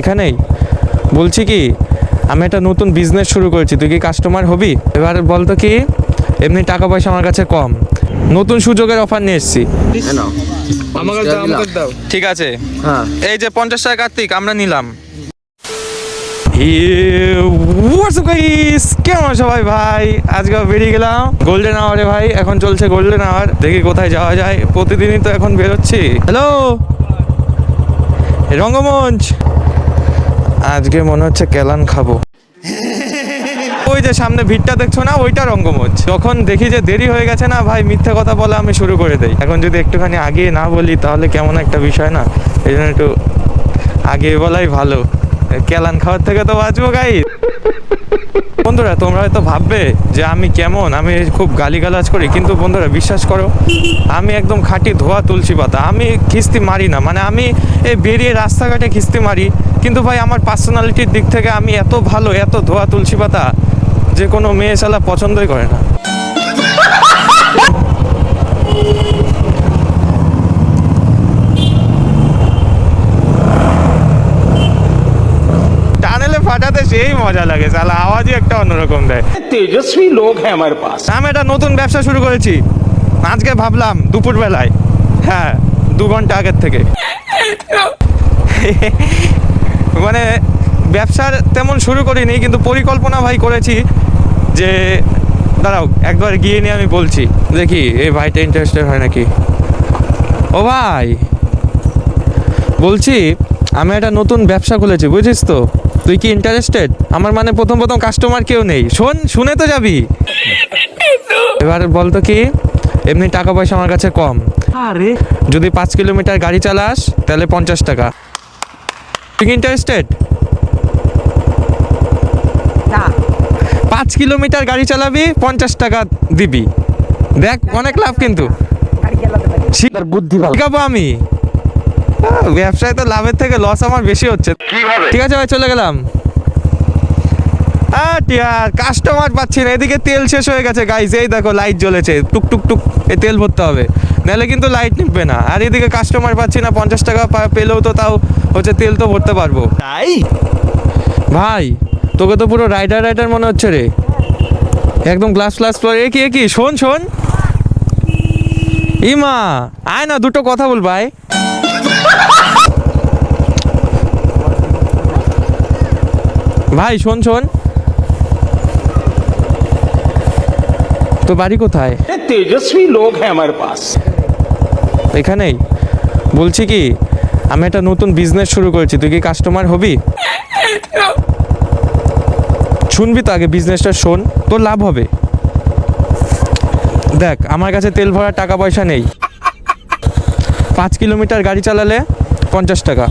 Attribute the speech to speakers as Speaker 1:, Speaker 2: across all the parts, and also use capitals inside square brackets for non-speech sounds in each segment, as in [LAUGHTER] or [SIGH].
Speaker 1: এখানেই? বলছি কি আমি একটা নতুন বিজনেস শুরু করেছি তুই কি কাস্টমার হবি? এবার বলতো কি এমনি টাকা পয়সা আমার কাছে কম। নতুন সুযোগের অফার নিয়ে এসেছি। ঠিক আছে।
Speaker 2: হ্যাঁ।
Speaker 1: এই যে পঞ্চাশ টাকা কার্তিক আমরা নিলাম। কেমন সবাই ভাই? আজকে বেরিয়ে গেলাম। গোল্ডেন আওয়ারে ভাই এখন চলছে গোল্ডেন আওয়ার দেখি কোথায় যাওয়া যায়। প্রতিদিনই তো এখন বেরোচ্ছি। হ্যালো রঙ্গমঞ্চ। আজকে মনে হচ্ছে কেলান খাব। [LAUGHS] ওই যে সামনে ভিড়টা দেখছ না, ওইটা রঙ্গমঞ্চ। যখন দেখি যে দেরি হয়ে গেছে না, ভাই, মিথ্যে কথা বলে আমি শুরু করে দেই। এখন যদি একটুখানি আগে না বলি, তাহলে কেমন একটা বিষয় না? এই জন্য একটু আগে বলাই ভালো। কেলান খাওয়ার থেকে তো বাঁচবো গাই বন্ধুরা, তোমরা হয়তো ভাববে যে আমি কেমন? আমি খুব গালিগালাজ করি, কিন্তু বন্ধুরা, বিশ্বাস করো, আমি একদম খাঁটি ধোয়া তুলসী পাতা। আমি খিস্তি মারি না মানে আমি এই বেরিয়ে রাস্তাঘাটে খিস্তি মারি, কিন্তু ভাই, আমার পার্সোনালিটির দিক থেকে আমি এত ভালো, এত ধোয়া তুলসী পাতা যে কোনো মেয়ে শালা পছন্দই করে না। বাজাতে সেই মজা লাগে সালা আওয়াজই একটা অন্যরকম দেয়।
Speaker 3: তেজস্বী লোক হ্যাঁ আমার পাশ।
Speaker 1: আমি একটা নতুন ব্যবসা শুরু করেছি। আজকে ভাবলাম দুপুর বেলায় হ্যাঁ দু ঘণ্টা আগের থেকে। মানে ব্যবসার তেমন শুরু করিনি কিন্তু পরিকল্পনা ভাই করেছি যে দাঁড়াও একবার গিয়ে নিয়ে আমি বলছি দেখি এই ভাইটা ইন্টারেস্টেড হয় নাকি? ও ভাই বলছি আমি একটা নতুন ব্যবসা খুলেছি বুঝিস তো। তুই কি ইন্টারেস্টেড আমার মানে প্রথম প্রথম কাস্টমার কেউ নেই। শোন শুনে তো যাবি। এবার বলতো কি এমনি টাকা পয়সা আমার কাছে কম।
Speaker 3: আরে।
Speaker 1: যদি পাঁচ কিলোমিটার গাড়ি চালাস তাহলে পঞ্চাশ টাকা। তুই কি ইন্টারেস্টেড পাঁচ কিলোমিটার গাড়ি চালাবি পঞ্চাশ টাকা দিবি। দেখ অনেক লাভ কিন্তু।
Speaker 3: বুদ্ধি
Speaker 1: শিখাবো আমি। ব্যবসায় তো লাভের থেকে লস আমার বেশি হচ্ছে। ঠিক আছে ভাই চলে গেলাম। কাস্টমার পাচ্ছি না এদিকে তেল শেষ হয়ে গেছে। গাইজ এই দেখো লাইট জ্বলেছে। টুক টুক টুক এ তেল ভরতে হবে। নাহলে কিন্তু লাইট নিবে না। আর এদিকে কাস্টমার পাচ্ছি না পঞ্চাশ টাকা পেলেও তো তাও হচ্ছে তেল তো ভরতে পারব। তাই? ভাই তোকে তো পুরো রাইডার রাইডার মনে হচ্ছে রে। একদম গ্লাস ফ্লাস পরে এ কি এ কি? শোন শোন। ইমা আয় না দুটো কথা বল ভাই। ভাই শোন শোন। তো বাড়ি কোথায়?
Speaker 3: তেজস্বী লোক হ্যাঁ আমার পাশ।
Speaker 1: এখানেই? বলছি কি আমি একটা নতুন বিজনেস শুরু করেছি। তুই কি কাস্টমার হবি? শুনবি তো আগে বিজনেসটা শোন। তোর লাভ হবে। দেখ আমার কাছে তেল ভরার টাকা পয়সা নেই। পাঁচ কিলোমিটার গাড়ি চালালে পঞ্চাশ টাকা।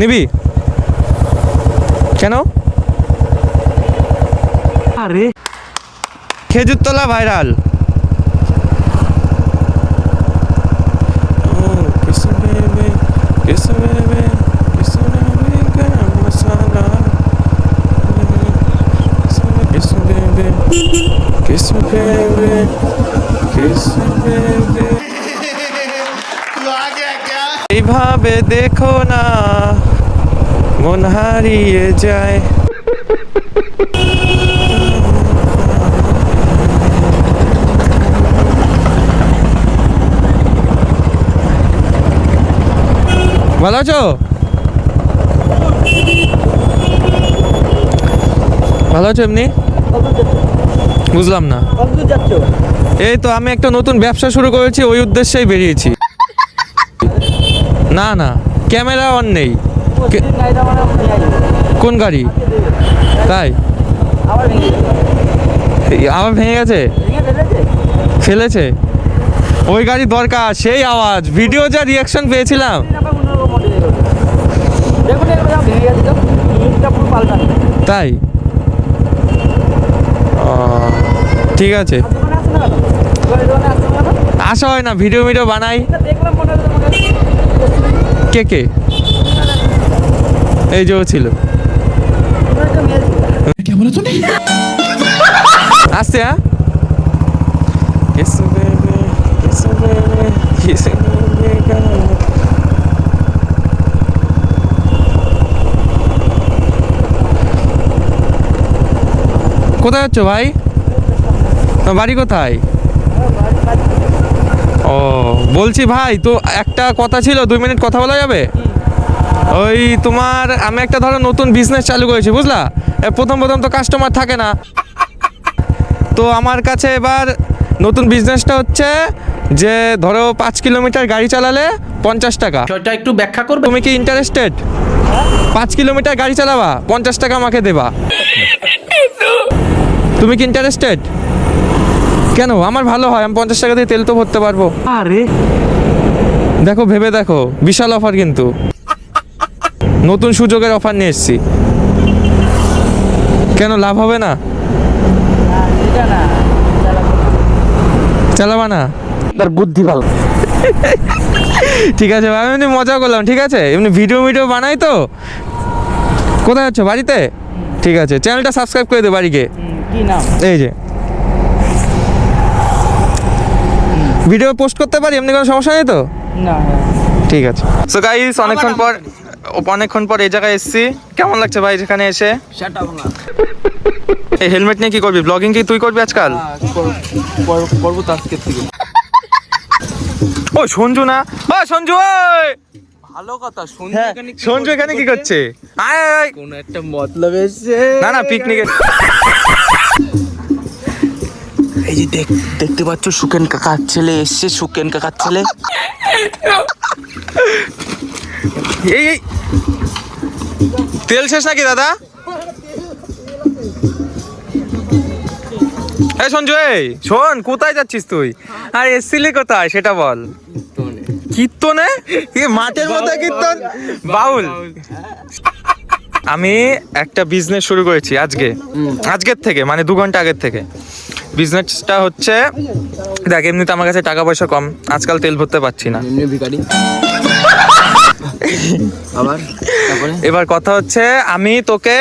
Speaker 1: নিবি? কেন?
Speaker 3: अरे
Speaker 1: খেজুরতলা ভাইরাল। এইভাবে দেখো না। মন হারিয়ে যায়। ভালো আছো? ভালো আছো এমনি? বুঝলাম না। এই তো আমি একটা নতুন ব্যবসা শুরু করেছি ওই উদ্দেশ্যেই বেরিয়েছি। না না, ক্যামেরা অন নেই। কোন গাড়ি? তাই? আবার ভেঙে গেছে? ফেলেছে? ওই গাড়ি দরকার, সেই আওয়াজ। ভিডিও যা রিয়াকশন পেয়েছিলাম। তাই? ঠিক আছে। আসা হয় না ভিডিও ভিডিও বানাই। কে কে? এই যে ছিল। আসছে হ্যাঁ? কোথায় যাচ্ছ ভাই? বাড়ি কোথায়? ও। বলছি ভাই তো একটা কথা ছিল দুই মিনিট কথা বলা যাবে? ওই তোমার আমি একটা ধরো নতুন বিজনেস চালু করেছি বুঝলা? প্রথম প্রথম তো কাস্টমার থাকে না। তো আমার কাছে এবার নতুন বিজনেসটা হচ্ছে যে ধরো পাঁচ কিলোমিটার গাড়ি চালালে পঞ্চাশ টাকা।
Speaker 3: সেটা একটু ব্যাখ্যা করবে?
Speaker 1: তুমি কি ইন্টারেস্টেড পাঁচ কিলোমিটার গাড়ি চালাবা পঞ্চাশ টাকা আমাকে দেবা। তুমি কি ইন্টারেস্টেড কেন? আমার ভালো হয় আমি পঞ্চাশ টাকা দিয়ে তেল তো ভরতে পারব।
Speaker 3: আরে।
Speaker 1: দেখো ভেবে দেখো বিশাল অফার কিন্তু। নতুন সুযোগের অফার নিয়ে এসেছি। কেন লাভ হবে না? চালাবা না।
Speaker 3: তার বুদ্ধি ভালো।
Speaker 1: ঠিক আছে আমি এমনি মজা করলাম ঠিক আছে? এমনি ভিডিও ভিডিও বানাই তো। কোথায় আছো বাড়িতে? ঠিক আছে চ্যানেলটা সাবস্ক্রাইব করে দে বাড়িকে।
Speaker 2: কি নাম?
Speaker 1: এই যে ভিডিও পোস্ট করতে পারি? এমনি কোনো সমস্যা নেই তো?
Speaker 2: না
Speaker 1: ঠিক আছে। সো গাইস অনেকক্ষণ পর অনেকক্ষণ পর এই জায়গায় এসেছি। কেমন লাগছে ভাই যেখানে এসে? এই হেলমেট নিয়ে কি করবি? ব্লগিং কি তুই করবি আজকাল?
Speaker 2: করব তো আজকের থেকে।
Speaker 1: ও সঞ্জু না? ও সঞ্জু ওই!
Speaker 2: ভালো কথা শুনছি
Speaker 1: হ্যাঁ
Speaker 2: এখানে কি
Speaker 1: সঞ্জু এখানে কি করছে? আয় আয়, আয়।
Speaker 2: কোন একটা মতলব এসছে।
Speaker 1: না না পিকনিকে
Speaker 2: এই যে দেখ দেখতে পাচ্ছ সুকেন কাকার ছেলে এসছে সুকেন কাকার ছেলে।
Speaker 1: এই তেল শেষ নাকি দাদা? এই সঞ্জু এই শোন কোথায় যাচ্ছিস তুই? আর এসছিলি কোথায় সেটা বল। কীর্তনে? কি মাঠের মধ্যে কীর্তন? বাউল। আমি একটা বিজনেস শুরু করেছি আজকে। আজকের থেকে মানে দু ঘণ্টা আগের থেকে। বিজনেসটা হচ্ছে দেখ এমনিতে আমার কাছে টাকা পয়সা কম আজকাল তেল ভরতে পারছি না। এবার কথা হচ্ছে আমি তোকে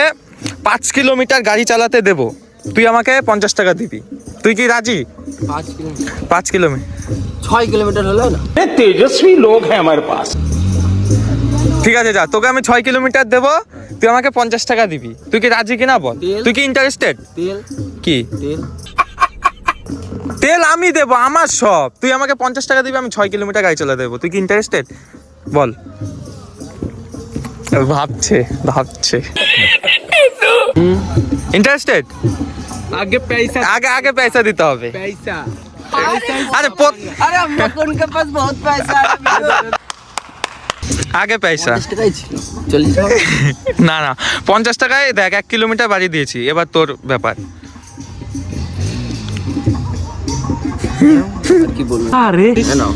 Speaker 1: পাঁচ কিলোমিটার গাড়ি চালাতে দেব। তুই আমাকে পঞ্চাশ টাকা দিবি। তুই কি রাজি?
Speaker 2: পাঁচ কিলোমিটার।
Speaker 3: তেজস্বী লোক হ্যাঁ আমার
Speaker 1: ঠিক আছে যা তোকে আমি ছয় কিলোমিটার দেবো তুই আমাকে পঞ্চাশ টাকা দিবি। তুই কি রাজি কিনা বল? তুই কি ইন্টারেস্টেড কি?
Speaker 2: তেল
Speaker 1: আমি দেবো আমার সব। তুই আমাকে পঞ্চাশ টাকা দিবি আমি ছয় কিলোমিটার গাড়ি চলে দেবো। তুই কি ইন্টারেস্টেড বল। ভাবছে ভাবছে। ইন্টারেস্টেড
Speaker 2: আগে পয়সা
Speaker 1: আগে আগে পয়সা দিতে হবে। আরে আগে পয়সা। না না পঞ্চাশ টাকায় দেখ এক কিলোমিটার বাড়ি দিয়েছি। এবার তোর ব্যাপার।
Speaker 2: কি বলব
Speaker 3: আরে।
Speaker 2: না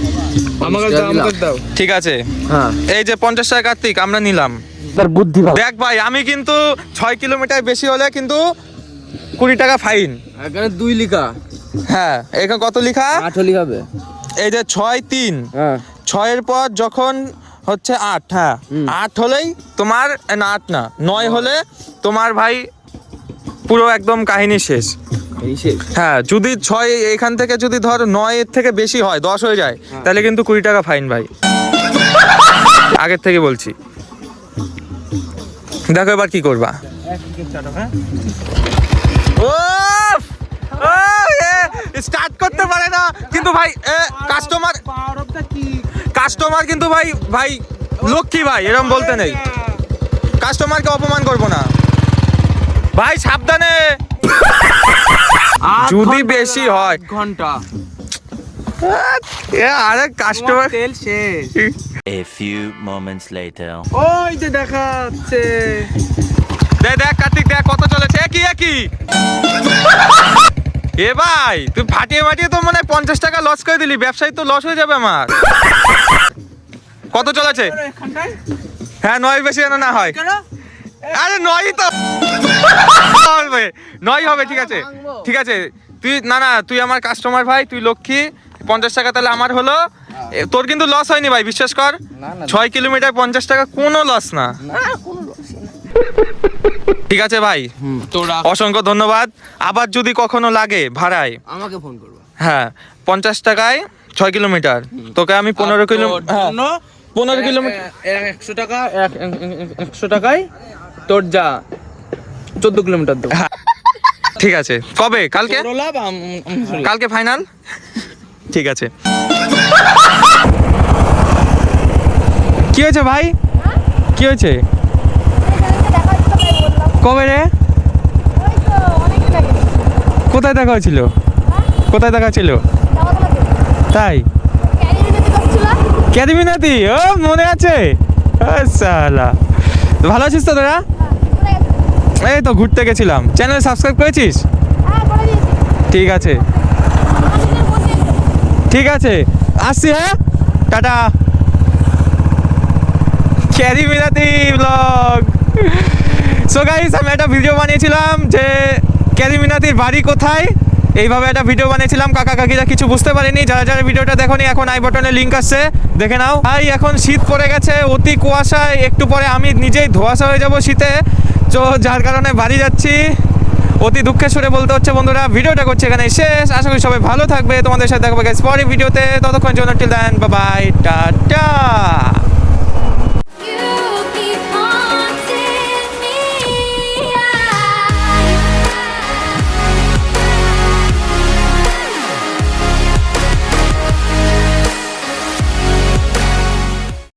Speaker 4: আমাকে দাও আমাকে দাও।
Speaker 1: ঠিক আছে।
Speaker 2: হ্যাঁ।
Speaker 1: এই যে পঞ্চাশ টাকা কার্তিক আমরা নিলাম।
Speaker 3: তার বুদ্ধি
Speaker 1: দেখ ভাই আমি কিন্তু ছয় কিলোমিটার বেশি হলে কিন্তু কুড়ি টাকা ফাইন।
Speaker 2: এখানে দুই লিখা।
Speaker 1: হ্যাঁ এখানে কত লিখা?
Speaker 2: আট হলি হবে
Speaker 1: এই যে ছয় তিন।
Speaker 2: হ্যাঁ।
Speaker 1: ছয়ের পর যখন হচ্ছে আট হ্যাঁ আট হলেই তোমার না আট না নয় হলে তোমার ভাই পুরো একদম কাহিনী শেষ। হ্যাঁ যদি ছয় এখান থেকে যদি ধর নয়ের থেকে বেশি হয় দশ হয়ে যায় তাহলে কিন্তু কুড়ি টাকা ফাইন ভাই। আগের থেকে বলছি। দেখো এবার কি করবা। স্টার্ট করতে পারে না। কিন্তু ভাই কাস্টমার কাস্টমার কিন্তু ভাই ভাই লক্ষ্মী ভাই এরকম বলতে নেই। কাস্টমারকে অপমান করব না। ভাই সাবধানে। যদি বেশি হয়।
Speaker 2: ঘণ্টা।
Speaker 1: এ আরে কাস্টমার
Speaker 2: তেল শেষ. ওই যে দেখাচ্ছে।
Speaker 1: দেখ দেখ কার্তিক দেখ কত চলেছে। একই একই। এ ভাই তুই ফাটিয়ে ফাটিয়ে তো মানে পঞ্চাশ টাকা লস করে দিলি। ব্যবসায়ী তো লস হয়ে যাবে আমার। কত চলেছে? হ্যাঁ নয় বেশি যেন না হয়। আরে নয় তো। হবে নয় হবে ঠিক আছে। ঠিক আছে তুই না না তুই আমার কাস্টমার ভাই তুই লক্ষ্মী পঞ্চাশ টাকা তাহলে আমার হলো। তোর কিন্তু লস হয়নি ভাই বিশ্বাস কর। ছয় কিলোমিটার পঞ্চাশ টাকা কোনো লস না। ঠিক আছে ভাই অসংখ্য ধন্যবাদ। আবার যদি কখনো লাগে ভাড়ায়
Speaker 2: আমাকে ফোন করব।
Speaker 1: হ্যাঁ পঞ্চাশ টাকায় ছয় কিলোমিটার। তোকে আমি পনেরো কিলো হ্যাঁ পনেরো কিলোমিটার
Speaker 2: একশো টাকা এক- এক- এক- একশো টাকায় তোর যা চোদ্দ কিলোমিটার দেবো
Speaker 1: ঠিক আছে। কবে? কালকে। কালকে ফাইনাল? ঠিক আছে। কি হয়েছে ভাই? কি হয়েছে? কবে রে? কোথায় দেখা হয়েছিল? কোথায় দেখা ছিল তাই? ক্যাদিমিনাতি ও মনে আছে। সালা। ভালো আছিস তো তোরা? এই তো ঘুরতে গেছিলাম। চ্যানেল সাবস্ক্রাইব করেছিস? ঠিক আছে। ঠিক আছে। আসছি হ্যাঁ? Tata. Carry Minati blog so guys আমি একটা ভিডিও বানিয়েছিলাম যে ক্যারি মিনাতির বাড়ি কোথায়? এইভাবে একটা ভিডিও বানিয়েছিলাম। কাকা কাকিরা কিছু বুঝতে পারেনি। যারা যারা ভিডিওটা দেখোনি এখন আই বাটনে লিঙ্ক আসছে। দেখে নাও। ভাই এখন শীত পড়ে গেছে অতি কুয়াশায়। একটু পরে আমি নিজেই ধোয়াশা হয়ে যাব শীতে। তো যার কারণে বাড়ি যাচ্ছি। অতি দুঃখের সুরে বলতে হচ্ছে, বন্ধুরা, ভিডিওটা করছে এখানে শেষ। আশা করি সবাই ভালো থাকবে। তোমাদের সাথে দেখাবো গেছে পরের ভিডিওতে। ততক্ষণ জন্য টিল দেন বাবাই টাটা।